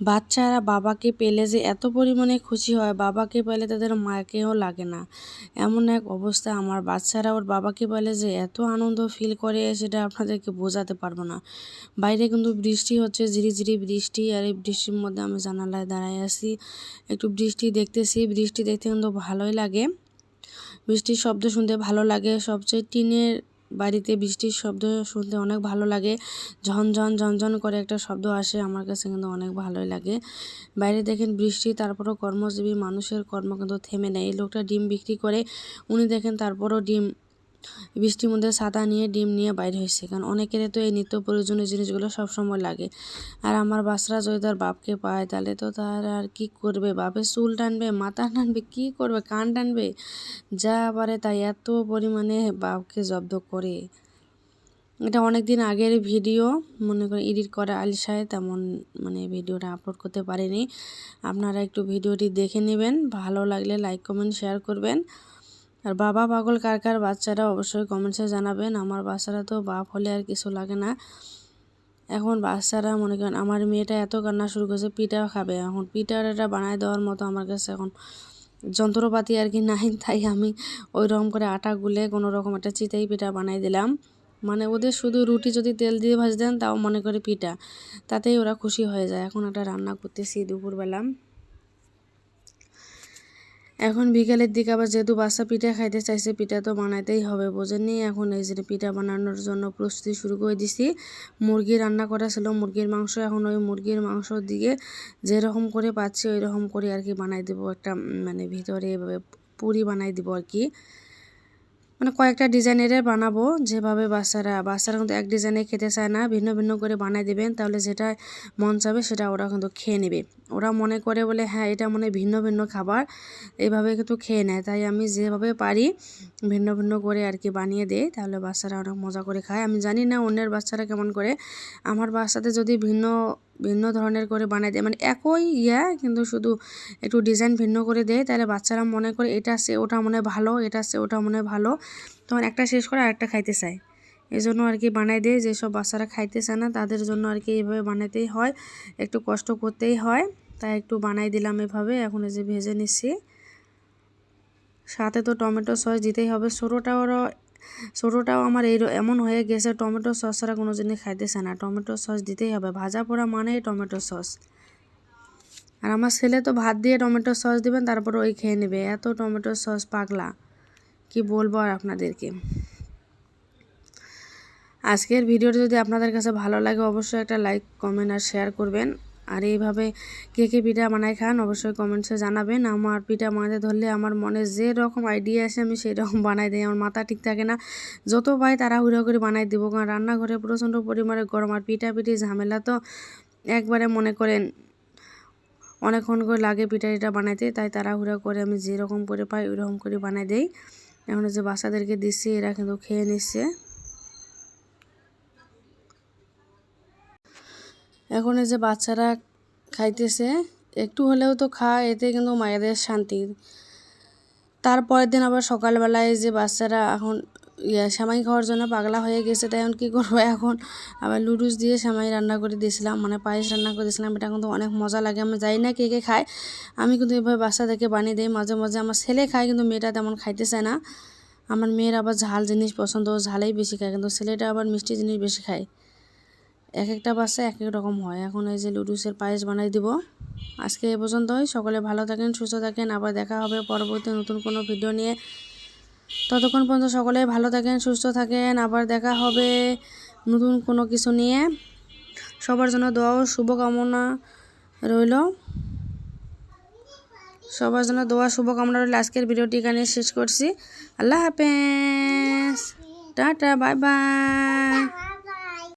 বাচ্চারা বাবাকে পেলে যে এত পরিমাণে খুশি হয়, বাবাকে পেলে তাদের মাকেও লাগে না। এমন এক অবস্থা আমার বাচ্চারা ওর বাবাকে পেলে যে এত আনন্দ ফিল করে সেটা আপনাদেরকে বোঝাতে পারব না। বাইরে কিন্তু বৃষ্টি হচ্ছে, ঝিরিঝিরি বৃষ্টি, আর এই বৃষ্টির মধ্যে আমি জানালায় দাঁড়ায় আছি। একটু বৃষ্টি দেখতেছি, বৃষ্টি দেখতে কিন্তু ভালোই লাগে। বৃষ্টির শব্দ শুনতে ভালো লাগে। সবচেয়ে টিনের বাড়িতে বৃষ্টির শব্দ শুনতে অনেক ভালো লাগে। ঝনঝন ঝনঝন করে একটা শব্দ আসে, আমার কাছে কিন্তু অনেক ভালোই লাগে। বাইরে দেখেন বৃষ্টি, তারপরও কর্মজীবী মানুষের কর্ম কিন্তু থেমে নেয় এই লোকটা ডিম বিক্রি করে, উনি দেখেন তারপরও ডিম বৃষ্টির মধ্যে ছাতা নিয়ে, ডিম নিয়ে বাইরে হয়েছে। কারণ অনেকের তো এই নিত্য প্রয়োজনীয় জিনিসগুলো সবসময় লাগে। আর আমার বাসরা যদি তার বাপকে পায়, তাহলে তো তার আর কি করবে? বাপের চুল টানবে, মাথা টানবে, কি করবে? কান টানবে? যা পারে তাই এত পরিমাণে বাপকে জব্দ করে। এটা অনেক দিন আগের ভিডিও। মনে করেন এডিট করা আলিশায় তেমন মানে ভিডিওটা আপলোড করতে পারিনি। আপনারা একটু ভিডিওটি দেখে নেবেন। ভালো লাগলে লাইক, কমেন্ট, শেয়ার করবেন। আর বাবা পাগল কার কার বাচ্চারা অবশ্যই কমেন্টসে জানাবেন। আমার বাচ্চারা তো বাপ হলে আর কিছু লাগে না। এখন বাচ্চারা মনে করেন আমার মেয়েটা এত কান্না শুরু করেছে পিঠা খাবে। এখন পিঠাটা বানায় দেওয়ার মতো আমার কাছে এখন যন্ত্রপাতি আর কি নাই, তাই আমি ওই রকম করে আটা গুলে কোনো রকম একটা চিতাই পিঠা বানাই দিলাম। মানে ওদের শুধু রুটি যদি তেল দিয়ে ভাজ দেন তাও মনে করে পিঠা। তাতেই ওরা খুশি হয়ে যায়। এখন একটা রান্না করতেছি দুপুরবেলা। এখন বিকেলের দিকে আবার যেহেতু বাচ্চা পিঠা খাইতে চাইছে, পিঠা তো বানাইতেই হবে, বোঝেননি? এখন এই যে পিঠা বানানোর জন্য প্রস্তুতি শুরু করে দিছি। মুরগি রান্না করা ছিল, মুরগির মাংস এখন ওই মুরগির মাংস দিকে যেরকম করে পাচ্ছি ওই রকম করে আর কি বানাই দেবো একটা মানে ভিতরে এভাবে পুরি বানাই দিব আর কি। মানে কয়েকটা ডিজাইনের বানাবো যেভাবে বাচ্চারা বাচ্চারা কিন্তু এক ডিজাইনে খেতে চায় না, ভিন্ন ভিন্ন করে বানাই দেবেন, তাহলে যেটা মন চাবে সেটা ওরা কিন্তু খেয়ে নেবে। ওরা মনে করে বলে হ্যাঁ এটা মনে ভিন্ন ভিন্ন খাবার। এইভাবে কিন্তু খেয়ে নেয়। তাই আমি যেভাবে পারি ভিন্ন ভিন্ন করে আর কি বানিয়ে দেই, তাহলে বাচ্চারা অনেক মজা করে খায়। আমি জানি না অন্যের বাচ্চারা কেমন করে। আমার বাচ্চাদের যদি ভিন্ন ভিন্ন ধরনের করে বানাই দেয় মানে একই ইয়া, কিন্তু শুধু একটু ডিজাইন ভিন্ন করে দেয়, তাহলে বাচ্চারা মনে করে, এটা সে, ওটা মনে ভালো, এটা সে, ওটা মনে ভালো। তখন একটা শেষ করে আরেকটা খাইতে চায়। এই জন্য আর কি বানাই দেয়, যেসব বাচ্চারা খাইতে চায় না, তাদের জন্য আর কি এইভাবে বানাতেই হয়। একটু কষ্ট করতেই হয়, তাই একটু বানাই দিলাম এভাবে। এখন এই যে ভেজে নিচ্ছি। সাথে তো টমেটো সস দিতেই হবে। ছোটোটাও ছোটোটাও আমার এই এমন হয়ে গেছে, টমেটো সস ছাড়া কোনো জিনিস খাইতেছে না। টমেটো সস দিতেই হবে। ভাজা পোড়া মানেই টমেটো সস। আর আমার ছেলে তো ভাত দিয়ে টমেটো সস দিবেন তারপর ওই খেয়ে নেবে। এত টমেটো সস পাগলা। কি বলব আর আপনাদেরকে। আজকের ভিডিওটা যদি আপনাদের কাছে ভালো লাগে, অবশ্যই একটা লাইক, কমেন্ট আর শেয়ার করবেন। আর এইভাবে কে কে পিঠা বানাই খান, অবশ্যই কমেন্টসে জানাবেন। আমার পিঠা বানাতে ধরলে আমার মনে যে রকম আইডিয়া আছে আমি সেই রকম বানাই দিই। আমার মাথা ঠিক থাকে না। যত পাই তাড়াহুড়ো করে বানাই দেবো। কারণ রান্নাঘরে প্রচণ্ড পরিমাণে গরম আর পিঠা পিঠি ঝামেলা তো একবারে মনে করেন অনেকক্ষণ করে লাগে পিঠা টিঠা বানাইতে। তাই তাড়াহুড়া করে আমি যেরকম করে পাই ওই রকম করে বানাই দেই। এখন যে বাচ্চাদেরকে দিচ্ছি, এরা কিন্তু খেয়ে নিচ্ছে। এখন যে বাচ্চারা খাইতেছে, একটু হলেও তো খায়, এতে কিন্তু মায়েদের শান্তি। তারপরের দিন আবার সকালবেলায় যে বাচ্চারা এখন ইয়ে সেমাই খাওয়ার জন্য পাগলা হয়ে গেছে তাই এখন কী করব? এখন আবার লুডুস দিয়ে সেমাই রান্না করে দিয়েছিলাম মানে পায়েস রান্না করে দিয়েছিলাম। এটা কিন্তু অনেক মজা লাগে, আমি যাই না কে কে খায়। আমি কিন্তু এভাবে বাচ্চাদেরকে বানিয়ে দিই, মাঝে মাঝে আমার ছেলে খায়, কিন্তু মেয়েটা তেমন খাইতে চায় না। আমার মেয়ের আবার ঝাল জিনিস পছন্দ ঝালেই বেশি খায়, কিন্তু ছেলেটা আবার মিষ্টি জিনিস বেশি খায়। এক একটা বাচ্চা এক এক রকম হয়। এখন এই যে লুডুসের পায়েস বানাই দিব। আজকে এ পর্যন্তই। সকলে ভালো থাকেন, সুস্থ থাকেন। আবার দেখা হবে পরবর্তী নতুন কোনো ভিডিও নিয়ে। ততক্ষণ পর্যন্ত সকলে ভালো থাকেন, সুস্থ থাকেন। আবার দেখা হবে নতুন কোনো কিছু নিয়ে। সবার জন্য দোয়া ও শুভকামনা রইল। সবার জন্য দোয়া, শুভকামনা রইল। আজকের ভিডিওটি এখানে শেষ করছি। আল্লাহ হাফেজ। Tata, bye bye.